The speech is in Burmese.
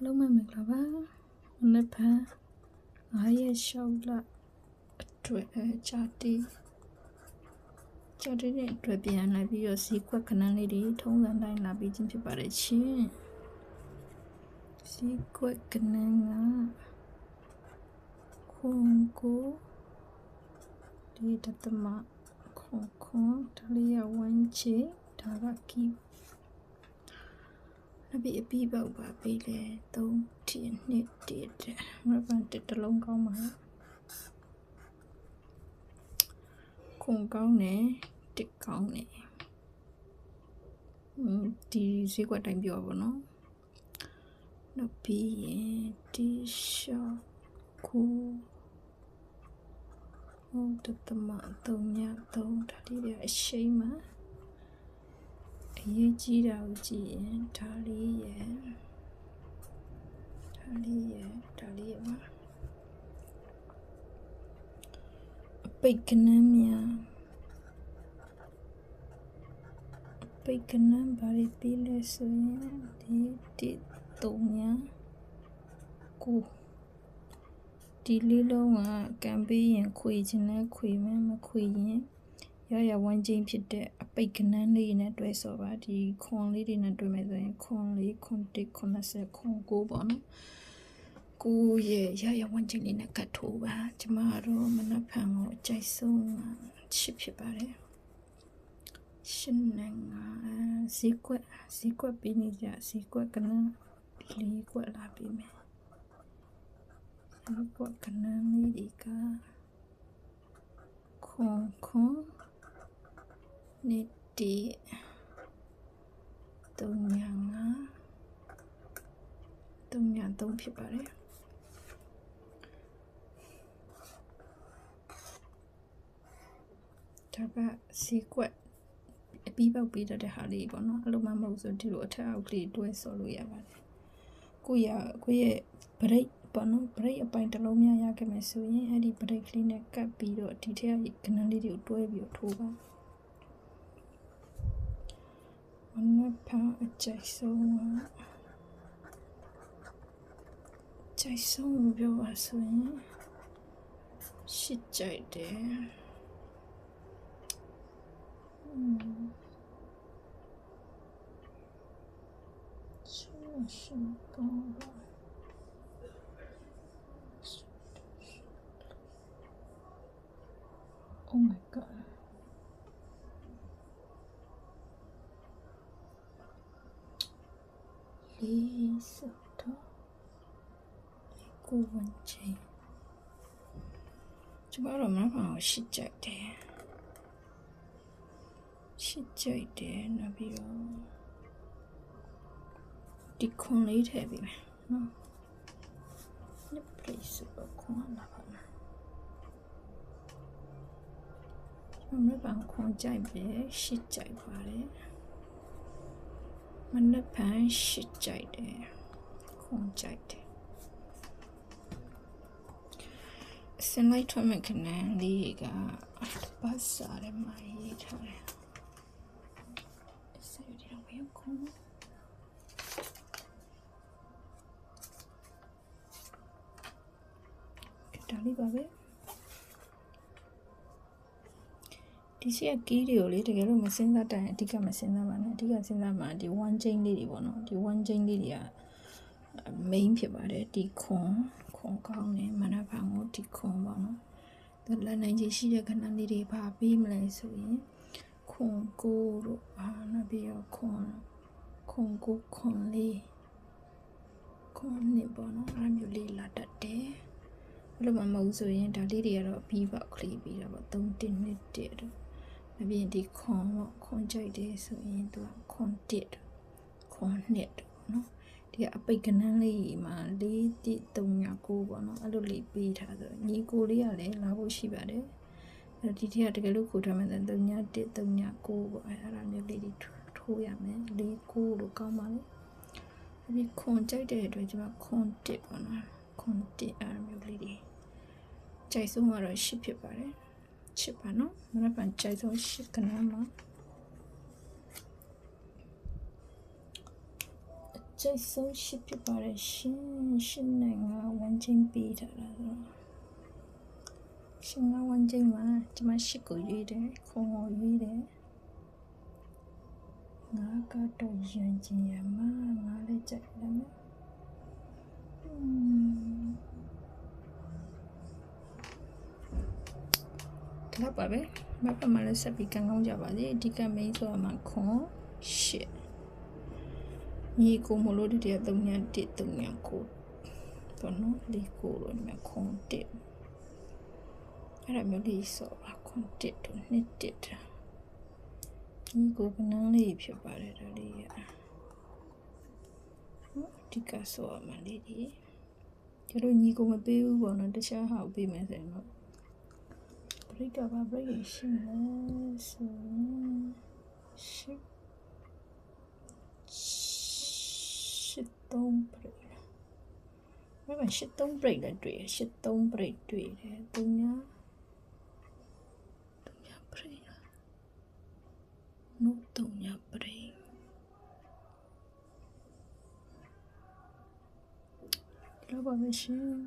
အားလုံးပဲမင်္ဂလာပါမနေ့ဖန်9ရက်6လအတွက်အဲဂျာတီဂျာတီနဲ့အတွက်ပြန်လာပြီးတော့စီကွက်ခဏန်းလေးတွေထုံးစံတိုင်းလာပြီးချင်းဖြစ်ပါတယ်ရှင်စီကွက်ခဏန်းကခွန်ကိုဒီတသမခွန်ခွန်ဒါလေးရဝမ်းချေဒါကကီ အပိအပိပေါက်ပါပေးလေ3ထင်းနှစ်တည်းတဲ့မပန်တစ်တလုံးကောင်းပါလားခွန်ကောင်းတယ်တစ်ကောင်းတယ်อืมဒီဈေးကွက်တိုင်းပြောပါတော့နောက်ပြီးရင်တီရှော့ကူဟုတ်တသမ3ည3ဒါလေးတွေအရှိန်မှာ အရေးကြီးတာကိုကြည့်ရင်ဒါလေးရဲ့ဒါလေးရဲ့ဒါလေးရဲ့ပါအပိတ်ကနန်းများအပိတ်ကနန်းဘာတွေပြီးလဲဆိုရင်ဒီတိတုံညာကိုဒီလေးလုံးကကံပေးရင်ခွေခြင်းနဲ့ခွေမယ်မခွေရင် ရရဝမ်းချင်းဖြစ်တဲ့အပိတ်ကနန်းလေးနဲ့တွဲဆော်ပါဒီခွန်လေးတွေနဲ့တွဲမယ်ဆိုရင်ခွန်လေးခွန်တစ်ခွန်20ခွန်9ပေါ့နော်ကိုရဲ့ရရဝမ်းချင်းလေးနဲ့ကတ်ထိုးပါကျမတို့မနက်ဖြန်ကိုအကြိုက်ဆုံးချစ်ဖြစ်ပါတယ်ရှင်နေငါဇီကွက်ဇီကွက်ပြီးနေကြဇီကွက်ကနန်းလေးကွက်လာပြီးမယ်ဇီကွက်ကနန်းလေးတွေကခွန်ခွန် နေတီတုံညာငါတုံညာသုံးဖြစ်ပါတယ်ဒါကစီကွက်အပြီးပေါက်ပြီးတော့တဲ့ဟာလေးပေါ့နော်အဲ့လိုမှမဟုတ်ဆိုဒီလိုအထက်အောက်ကလေးတွဲဆော်လို့ရပါတယ်ကိုရကိုရဲ့ break ပေါ့နော် break အပိုင်းတစ်လုံးများရခဲ့မယ်ဆိုရင်အဲ့ဒီ break လေးနဲ့ကပ်ပြီးတော့ဒီထက်ကကနန်းလေးတွေကိုတွဲပြီးတော့ထိုးပါ 건너편 어째서 어째서 무벼워서 시절들 음. 신신동 Oh my god. လေးစတော့ကိုဝန်ချင်ကျမတို့မမအောင်ရှိကြတယ်ရှိကြတယ်နောက်ပြီးတော့ဒီခွန်လေးထည့်ပေးမယ်နော်နှစ် place ဆိုခွန်လာပါမယ်ကျွန်တော်ပန်ခွန်ကြိုက်ပဲရှစ်ကြိုက်ပါတယ် မနက်ပန်ရှစ်ကြိုက်တယ်ခွန်ကြိုက်တယ်စင်လိုက်ထွက်မဲ့ခဏလေးကပတ်စားရမှာရေးထားတယ်ဆက်ရတဲ့ဝေခွန်ဒါလေးပါပဲ ဒီရှိကကီးတွေကိုလေတကယ်လို့မစင်းစားတိုင်အဓိကမစင်းစားပါနဲ့အဓိကစင်းစားမှာဒီ one chain လေးတွေပေါ့နော်ဒီ one chain လေးတွေက main ဖြစ်ပါတယ်ဒီခွန်ခွန်ကောင်းတယ်မနဖန်ကိုဒီခွန်ပေါ့နော်သူလက်နိုင်ကြီးရှိတဲ့ခဏလေးတွေပါပြီးမလဲဆိုရင်ခွန်ကိုတို့အာနောက်ပြီးတော့ခွန်ခွန်ကိုခွန်လေးခွန်နေပေါ့နော်အဲ့မျိုးလေးလာတတ်တယ်အဲ့လိုမှမဟုတ်ဆိုရင်ဒါလေးတွေကတော့ပြီးပေါက်ကလေးပြီးတာပေါ့3တစ်နှစ်တစ်တော့ အပြင်ဒီခွန်ပေါ့ခွန်ကြိုက်တယ်ဆိုရင်သူကခွန်တစ်ခွန်နှစ်တော့နော်ဒီကအပိတ်ကနန်းလေးမှာ4တိ396ပေါ့နော်အဲ့လိုလေးပေးထားဆိုညီကိုလေးကလည်းလာဖို့ရှိပါတယ်အဲ့ဒီတည်းကတကယ်လို့ခိုးထားမှ then 391 396ပေါ့အဲ့ဒါမျိုးလေးတွေထိုးရမယ်4 9လို့ကောင်းပါလေအပြင်ခွန်ကြိုက်တဲ့အတွက်ကျွန်မခွန်တစ်ပေါ့နော်ခွန်တစ်အဲ့လိုမျိုးလေးတွေကြိုက်ဆုံးကတော့ရှစ်ဖြစ်ပါတယ် ရှစ်ပါနော်မနက်ဖြန်ကြိုက်ဆုံးရှစ်ကနန်းမှာအကျိတ်ဆုံးရှိဖြစ်ပါတယ်ရှင်ရှင်နဲ့ငါဝန်ချင်းပေးထားတာဆိုတော့ရှင်ငါဝန်ချင်းမှာဒီမှာရှိကိုရွေးတယ်ခုံကိုရွေးတယ်ငါကတော့ယဉ်ကျင်ရမှာငါလည်းကြိုက်တယ်မ ယ်อืมတော့ပါပဲမပမလည်းဆက်ပြီးကံကောင်းကြပါစေအဓိကမိန်းဆိုတာမှာခွန်ရှစ်ညီကိုမလို့တည်း3ည1 3ညကိုတော့နော်လီကိုလို့ညခွန်1အဲ့ဒါမျိုးလေးဆိုပါခွန်1တို့2 1ညီကိုကနန်းလေးဖြစ်ပါတယ်ဒါလေးရနော်အဓိကဆိုရမှာလေးဒီကျတော့ညီကိုမပေးဘူးပေါ့နော်တခြားဟာကိုပေးမယ်ဆိုရင်တော့ break ကပါ break ရရှိမယ်ဆိုရင်ရှိရှိတုံး break မမရှိတုံး break လည်းတွေ့ရရှိတုံး break တွေ့တယ်သူညာသူညာ break နို့သူညာ break လောက်ပါမယ်ရှင်